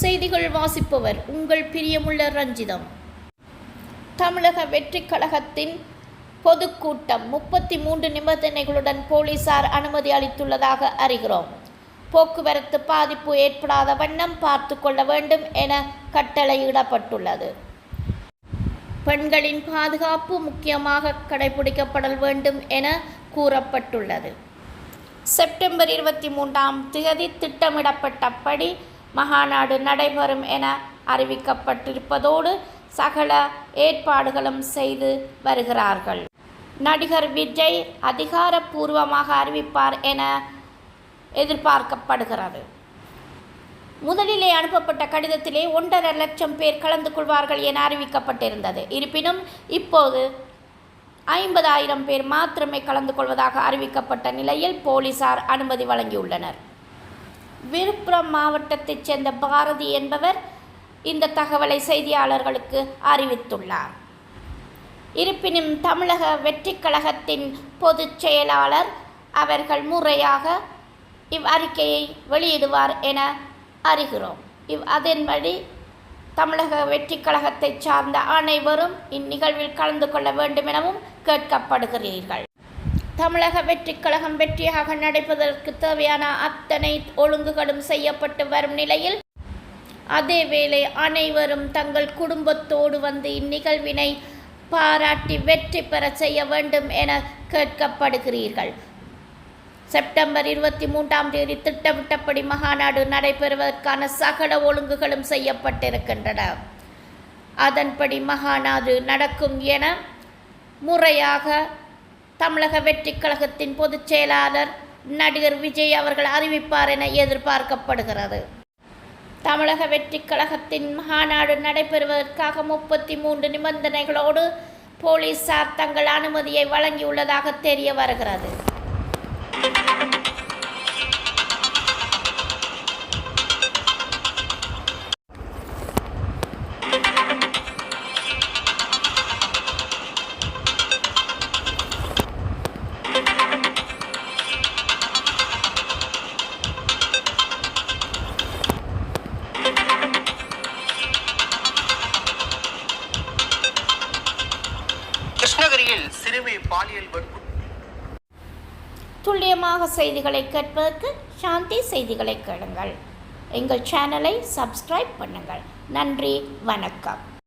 செய்திகள் வாசிப்பவர் உங்கள் பிரியமுள்ள ரஞ்சிதம். தமிழக வெற்றிக் கழகத்தின் பொதுக்கூட்டம் முப்பத்தி மூன்று நிபந்தனைகளுடன் போலீசார் அனுமதி அளித்துள்ளதாக அறிகிறோம். போக்குவரத்து பாதிப்பு ஏற்படாத வண்ணம் பார்த்து கொள்ள வேண்டும் என கட்டளையிடப்பட்டுள்ளது. பெண்களின் பாதுகாப்பு முக்கியமாக கடைபிடிக்கப்படல் வேண்டும் என கூறப்பட்டுள்ளது. செப்டம்பர் இருபத்தி மூன்றாம் தேதி திட்டமிடப்பட்டபடி மகாநாடு நடைபெறும் என அறிவிக்கப்பட்டிருப்பதோடு சகல ஏற்பாடுகளும் செய்து வருகிறார்கள். நடிகர் விஜய் அதிகாரப்பூர்வமாக அறிவிப்பார் என எதிர்பார்க்கப்படுகிறது. முதலிலே அனுப்பப்பட்ட கடிதத்திலே ஒன்றரை லட்சம் பேர் கலந்து கொள்வார்கள் என அறிவிக்கப்பட்டிருந்தது. இருப்பினும் இப்போது ஐம்பதாயிரம் பேர் மாத்திரமே கலந்து கொள்வதாக அறிவிக்கப்பட்ட நிலையில் போலீசார் அனுமதி வழங்கியுள்ளனர். விழுப்புரம் மாவட்டத்தைச் சேர்ந்த பாரதி என்பவர் இந்த தகவலை செய்தியாளர்களுக்கு அறிவித்துள்ளார். இருப்பினும் தமிழக வெற்றிக் கழகத்தின் பொதுச் செயலாளர் அவர்கள் முறையாக இவ் அறிக்கையை வெளியிடுவார் என அறிகிறோம். இவ் அதன்படி தமிழக வெற்றிக் கழகத்தைச் சார்ந்த அனைவரும் இந்நிகழ்வில் கலந்து கொள்ள வேண்டும் எனவும் கேட்கப்படுகிறீர்கள். தமிழக வெற்றிக் கழகம் வெற்றியாக நடைபெறுவதற்கு தேவையான அத்தனை ஒழுங்குகளும் செய்யப்பட்டு வரும் நிலையில் அதேவேளை அனைவரும் தங்கள் குடும்பத்தோடு வந்து இந்நிகழ்வினை பாராட்டி வெற்றி பெற செய்ய வேண்டும் என கேட்கப்படுகிறீர்கள். செப்டம்பர் இருபத்தி மூன்றாம் தேதி திட்டமிட்டபடி மகாநாடு நடைபெறுவதற்கான சகல ஒழுங்குகளும் செய்யப்பட்டிருக்கின்றன. அதன்படி மகாநாடு நடக்கும் என முறையாக தமிழக வெற்றி கழகத்தின் பொதுச் செயலாளர் நடிகர் விஜய் அவர்கள் அறிவிப்பார் என எதிர்பார்க்கப்படுகிறது. தமிழக வெற்றி கழகத்தின் மாநாடு நடைபெறுவதற்காக முப்பத்தி மூன்று நிபந்தனைகளோடு போலீசார் தங்கள் அனுமதியை வழங்கியுள்ளதாக தெரிய வருகிறது. கிருஷ்ணகிரியில் சிறுமி பாலியல் வன்புணர்வு துல்லியமாக செய்திகளை கேட்பதற்கு சாந்தி செய்திகளை கேளுங்கள். எங்கள் சேனலை சப்ஸ்கிரைப் பண்ணுங்கள். நன்றி வணக்கம்.